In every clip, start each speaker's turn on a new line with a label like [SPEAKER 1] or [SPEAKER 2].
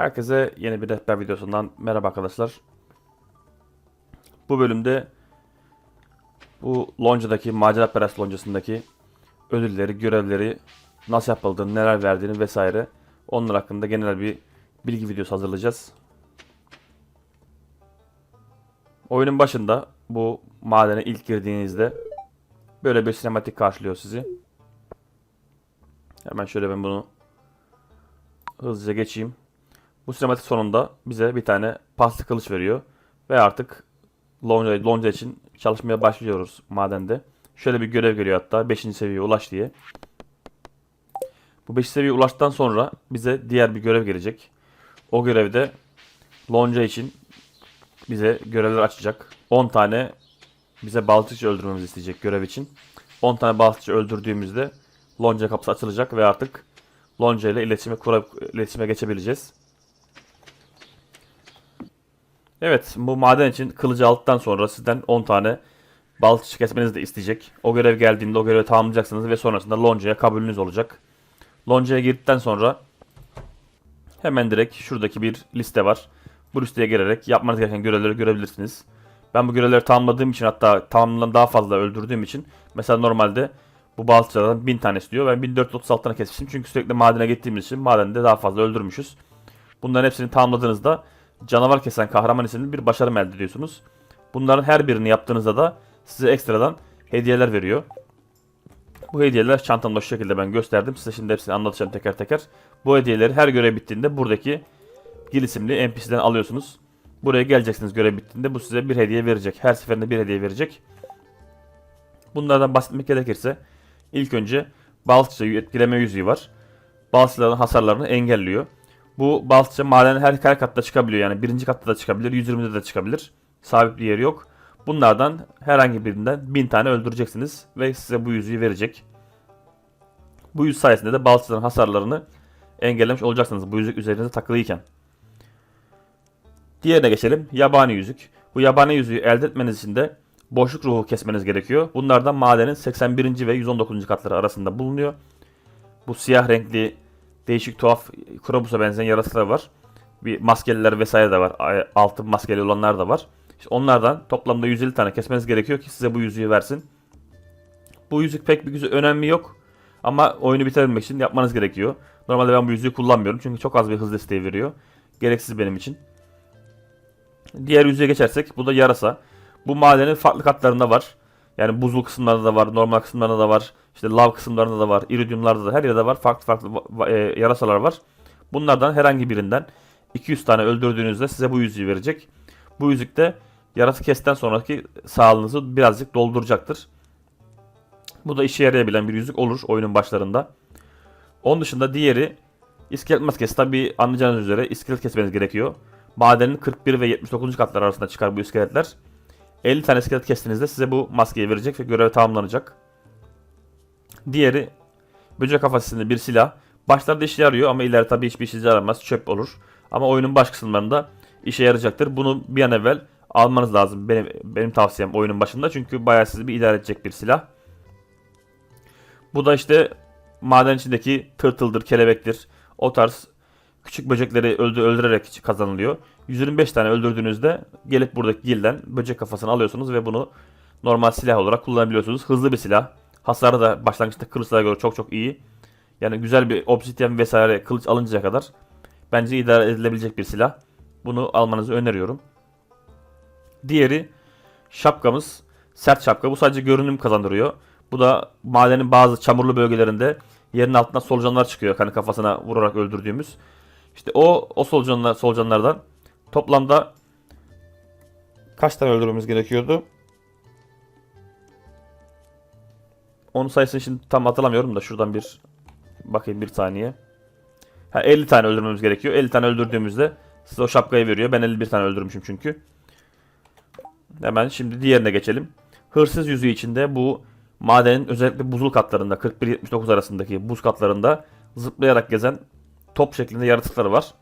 [SPEAKER 1] Herkese yeni bir rehber videosundan merhaba arkadaşlar. Bu bölümde bu loncadaki macera perest loncasındaki ödülleri, görevleri nasıl yapıldığını, neler verdiğini vesaire onlar hakkında genel bir bilgi videosu hazırlayacağız. Oyunun başında bu madene ilk girdiğinizde böyle bir sinematik karşılıyor sizi. Hemen şöyle ben bunu hızlıca geçeyim. Bu sinematik sonunda bize bir tane paslı kılıç veriyor. Ve artık lonca, lonca için çalışmaya başlıyoruz madende. Şöyle bir görev geliyor hatta 5. seviyeye ulaş diye. Bu 5. seviyeye ulaştıktan sonra bize diğer bir görev gelecek. O görevde lonca için bize görevler açacak. 10 tane bize baltıkçı öldürmemizi isteyecek görev için. 10 tane baltıkçı öldürdüğümüzde lonca kapısı açılacak ve artık lonca ile iletişime, kura, iletişime geçebileceğiz. Evet, bu maden için kılıcı aldıktan sonra sizden 10 tane balçık kesmenizi de isteyecek. O görev geldiğinde o görevi tamamlayacaksınız ve sonrasında loncaya kabulünüz olacak. Loncaya girdikten sonra hemen direkt şuradaki bir liste var. Bu listeye girerek yapmanız gereken görevleri görebilirsiniz. Ben bu görevleri tamamladığım için hatta tamamlanan daha fazla öldürdüğüm için mesela normalde bu balçılardan 1000 tane istiyor. Ben 1436 tane kesmişim çünkü sürekli madene gittiğimiz için madende daha fazla öldürmüşüz. Bunların hepsini tamamladığınızda canavar kesen kahraman isimli bir başarım elde ediyorsunuz. Bunların her birini yaptığınızda da size ekstradan hediyeler veriyor. Bu hediyeler çantamda şu şekilde ben gösterdim. Size şimdi hepsini anlatacağım teker teker. Bu hediyeleri her görev bittiğinde buradaki Gil isimli NPC'den alıyorsunuz. Buraya geleceksiniz görev bittiğinde bu size bir hediye verecek. Her seferinde bir hediye verecek. Bunlardan bahsetmek gerekirse ilk önce balıkçı etkileme yüzüğü var. Balıkçıların hasarlarını engelliyor. Bu balıkçı madenin her, her katta çıkabiliyor. Yani birinci katta da çıkabilir, 120'de de çıkabilir. Sabit bir yeri yok. Bunlardan herhangi birinden 1000 tane öldüreceksiniz ve size bu yüzüğü verecek. Bu yüzük sayesinde de balıkçıların hasarlarını engellemiş olacaksınız bu yüzük üzerinize takılıyken. Diğerine geçelim. Yabani yüzük. Bu yabani yüzüğü elde etmeniz için de boşluk ruhu kesmeniz gerekiyor. Bunlardan madenin 81. ve 119. katları arasında bulunuyor. Bu siyah renkli değişik tuhaf Krobus'a benzeyen yaratıklar var. Bir maskeliler vesaire de var. Altın maskeli olanlar da var. İşte onlardan toplamda 150 tane kesmeniz gerekiyor ki size bu yüzüğü versin. Bu yüzük pek bir güzel önemi yok. Ama oyunu bitirebilmek için yapmanız gerekiyor. Normalde ben bu yüzüğü kullanmıyorum çünkü çok az bir hız desteği veriyor. Gereksiz benim için. Diğer yüzüğe geçersek bu da yarasa. Bu madenin farklı katlarında var. Yani buzul kısımlarında da var, normal kısımlarında da var. İşte lav kısımlarında da var, iridiumlarda da her yerde var. Farklı farklı e, yarasalar var. Bunlardan herhangi birinden 200 tane öldürdüğünüzde size bu yüzüğü verecek. Bu yüzük de yarası kesten sonraki sağlığınızı birazcık dolduracaktır. Bu da işe yarayabilen bir yüzük olur oyunun başlarında. Onun dışında diğeri iskelet maskesi. Tabi anlayacağınız üzere iskelet kesmeniz gerekiyor. Madenin 41 ve 79. katlar arasında çıkar bu iskeletler. 50 tane iskelet kestiğinizde size bu maskeyi verecek ve görev tamamlanacak. Diğeri böcek kafasında bir silah. Başlarda işe yarıyor ama ileride tabii hiçbir işe yaramaz. Çöp olur. Ama oyunun baş kısımlarında işe yarayacaktır. Bunu bir an evvel almanız lazım. Benim benim tavsiyem oyunun başında. Çünkü bayağı sizi bir idare edecek bir silah. Bu da işte maden içindeki tırtıldır, kelebektir. O tarz küçük böcekleri öldü, öldürerek kazanılıyor. 125 tane öldürdüğünüzde gelip buradaki gilden böcek kafasını alıyorsunuz ve bunu normal silah olarak kullanabiliyorsunuz. Hızlı bir silah. Hasarı da başlangıçta kılıçlara göre çok çok iyi. Yani güzel bir obsidyen vesaire kılıç alıncaya kadar bence idare edilebilecek bir silah. Bunu almanızı öneriyorum. Diğeri şapkamız. Sert şapka. Bu sadece görünüm kazandırıyor. Bu da madenin bazı çamurlu bölgelerinde yerin altından solucanlar çıkıyor. Hani kafasına vurarak öldürdüğümüz. İşte o o solucanlar, solucanlardan toplamda kaç tane öldürmemiz gerekiyordu? Onun sayısını şimdi tam hatırlamıyorum da şuradan bir bakayım bir saniye. Ha 50 tane öldürmemiz gerekiyor. 50 tane öldürdüğümüzde size o şapkayı veriyor. Ben 51 tane öldürmüşüm çünkü. Hemen şimdi diğerine geçelim. Hırsız yüzüğü içinde bu madenin özellikle buzul katlarında 41-79 arasındaki buz katlarında zıplayarak gezen top şeklinde yaratıkları var.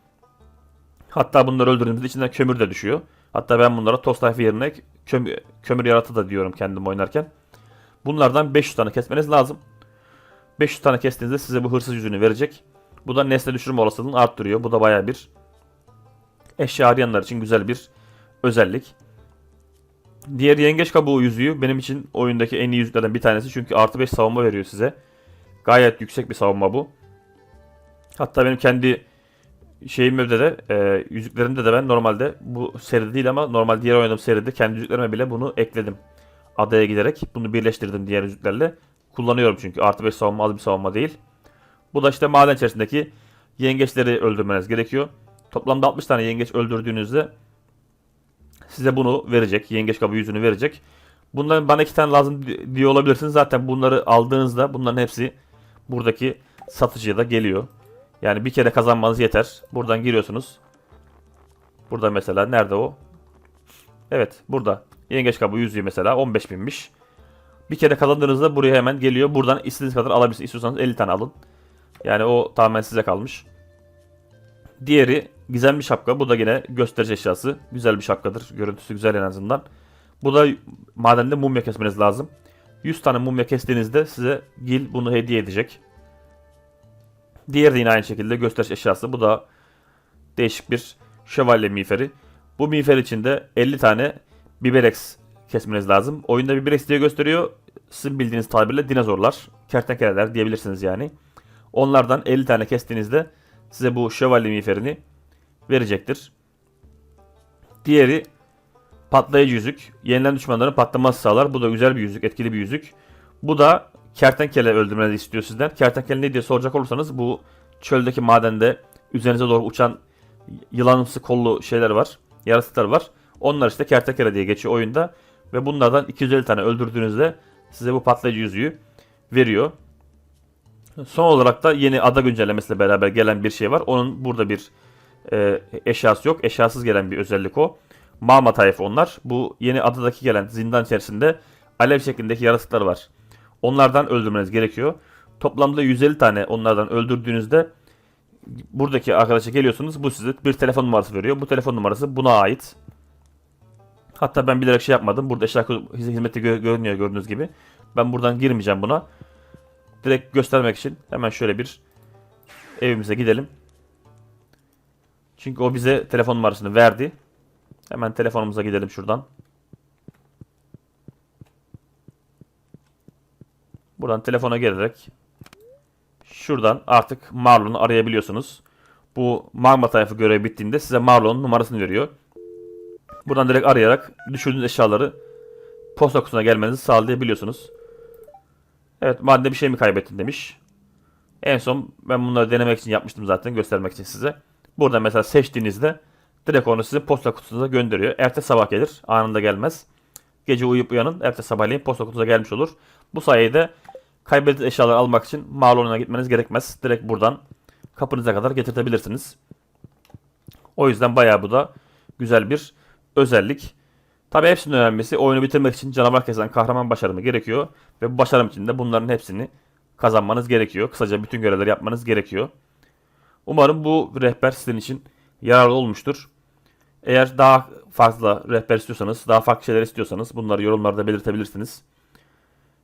[SPEAKER 1] Hatta bunları öldürdüğümüzde içinden kömür de düşüyor. Hatta ben bunlara toz tayfı yerine kömür, kömür yaratığı da diyorum kendim oynarken. Bunlardan 500 tane kesmeniz lazım. 500 tane kestiğinizde size bu hırsız yüzüğünü verecek. Bu da nesne düşürme olasılığını arttırıyor. Bu da baya bir eşya arayanlar için güzel bir özellik. Diğer yengeç kabuğu yüzüğü benim için oyundaki en iyi yüzüklerden bir tanesi. Çünkü artı 5 savunma veriyor size. Gayet yüksek bir savunma bu. Hatta benim kendi şeyimde de e, yüzüklerimde de ben normalde bu seride değil ama normal diğer oynadığım seride kendi yüzüklerime bile bunu ekledim. Adaya giderek bunu birleştirdim diğer yüzüklerle. Kullanıyorum çünkü artı 5 savunma az bir savunma değil. Bu da işte maden içerisindeki yengeçleri öldürmeniz gerekiyor. Toplamda 60 tane yengeç öldürdüğünüzde size bunu verecek. Yengeç kabuğu yüzünü verecek. Bunların bana iki tane lazım di- diye olabilirsiniz. Zaten bunları aldığınızda bunların hepsi buradaki satıcıya da geliyor. Yani bir kere kazanmanız yeter. Buradan giriyorsunuz. Burada mesela nerede o? Evet burada. Yengeç kabuğu yüzüğü mesela 15 binmiş. Bir kere kazandığınızda buraya hemen geliyor. Buradan istediğiniz kadar alabilirsiniz. İstiyorsanız 50 tane alın. Yani o tamamen size kalmış. Diğeri gizemli şapka. Bu da yine gösterici eşyası. Güzel bir şapkadır. Görüntüsü güzel en azından. Bu da madende mumya kesmeniz lazım. 100 tane mumya kestiğinizde size Gil bunu hediye edecek. Diğeri de yine aynı şekilde gösteriş eşyası. Bu da değişik bir şövalye miğferi. Bu miğfer içinde 50 tane biberex kesmeniz lazım. Oyunda biberex diye gösteriyor. Sizin bildiğiniz tabirle dinozorlar, kertenkeleler diyebilirsiniz yani. Onlardan 50 tane kestiğinizde size bu şövalye miğferini verecektir. Diğeri patlayıcı yüzük. Yenilen düşmanların patlaması sağlar. Bu da güzel bir yüzük, etkili bir yüzük. Bu da kertenkele öldürmenizi istiyor sizden. Kertenkele ne diye soracak olursanız bu çöldeki madende üzerinize doğru uçan yılanımsı kollu şeyler var. Yaratıklar var. Onlar işte kertenkele diye geçiyor oyunda. Ve bunlardan 250 tane öldürdüğünüzde size bu patlayıcı yüzüğü veriyor. Son olarak da yeni ada güncellemesiyle beraber gelen bir şey var. Onun burada bir e, eşyası yok. Eşyasız gelen bir özellik o. Mama tayfa onlar. Bu yeni adadaki gelen zindan içerisinde alev şeklindeki yaratıklar var. Onlardan öldürmeniz gerekiyor. Toplamda 150 tane onlardan öldürdüğünüzde buradaki arkadaşa geliyorsunuz. Bu size bir telefon numarası veriyor. Bu telefon numarası buna ait. Hatta ben bilerek şey yapmadım. Burada eşya hizmeti gö- görünüyor gördüğünüz gibi. Ben buradan girmeyeceğim buna. Direkt göstermek için hemen şöyle bir evimize gidelim. Çünkü o bize telefon numarasını verdi. Hemen telefonumuza gidelim şuradan. Buradan telefona gelerek şuradan artık Marlon'u arayabiliyorsunuz. Bu Magma tayfı görevi bittiğinde size Marlon'un numarasını veriyor. Buradan direkt arayarak düşürdüğünüz eşyaları posta kutusuna gelmenizi sağlayabiliyorsunuz. Evet madde bir şey mi kaybettin demiş. En son ben bunları denemek için yapmıştım zaten göstermek için size. Burada mesela seçtiğinizde direkt onu sizin posta kutusunuza gönderiyor. Ertesi sabah gelir anında gelmez. Gece uyuyup uyanın ertesi sabahleyin posta kutusuza gelmiş olur. Bu sayede kaybettiğiniz eşyaları almak için Marlon'a gitmeniz gerekmez. Direkt buradan kapınıza kadar getirtebilirsiniz. O yüzden bayağı bu da güzel bir özellik. Tabi hepsinin önemlisi oyunu bitirmek için canavar kesen kahraman başarımı gerekiyor. Ve bu başarım için de bunların hepsini kazanmanız gerekiyor. Kısaca bütün görevleri yapmanız gerekiyor. Umarım bu rehber sizin için yararlı olmuştur. Eğer daha fazla rehber istiyorsanız, daha farklı şeyler istiyorsanız bunları yorumlarda belirtebilirsiniz.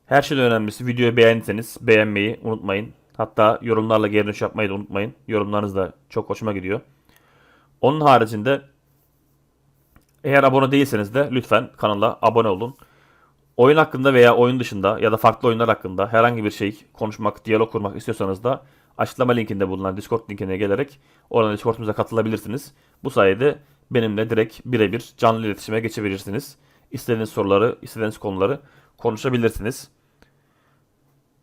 [SPEAKER 1] Her şeyden önemlisi videoyu beğendiyseniz beğenmeyi unutmayın. Hatta yorumlarla geri dönüş yapmayı da unutmayın. Yorumlarınız da çok hoşuma gidiyor. Onun haricinde eğer abone değilseniz de lütfen kanala abone olun. Oyun hakkında veya oyun dışında ya da farklı oyunlar hakkında herhangi bir şey konuşmak, diyalog kurmak istiyorsanız da açıklama linkinde bulunan Discord linkine gelerek oradan Discord'umuza katılabilirsiniz. Bu sayede benimle direkt birebir canlı iletişime geçebilirsiniz. İstediğiniz soruları, istediğiniz konuları konuşabilirsiniz.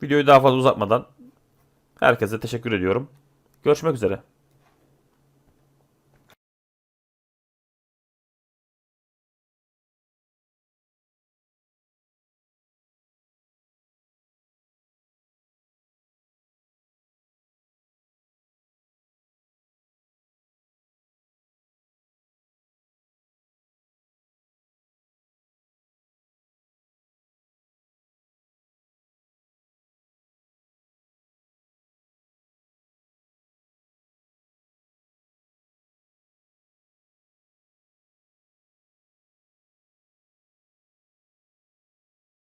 [SPEAKER 1] Videoyu daha fazla uzatmadan herkese teşekkür ediyorum. Görüşmek üzere.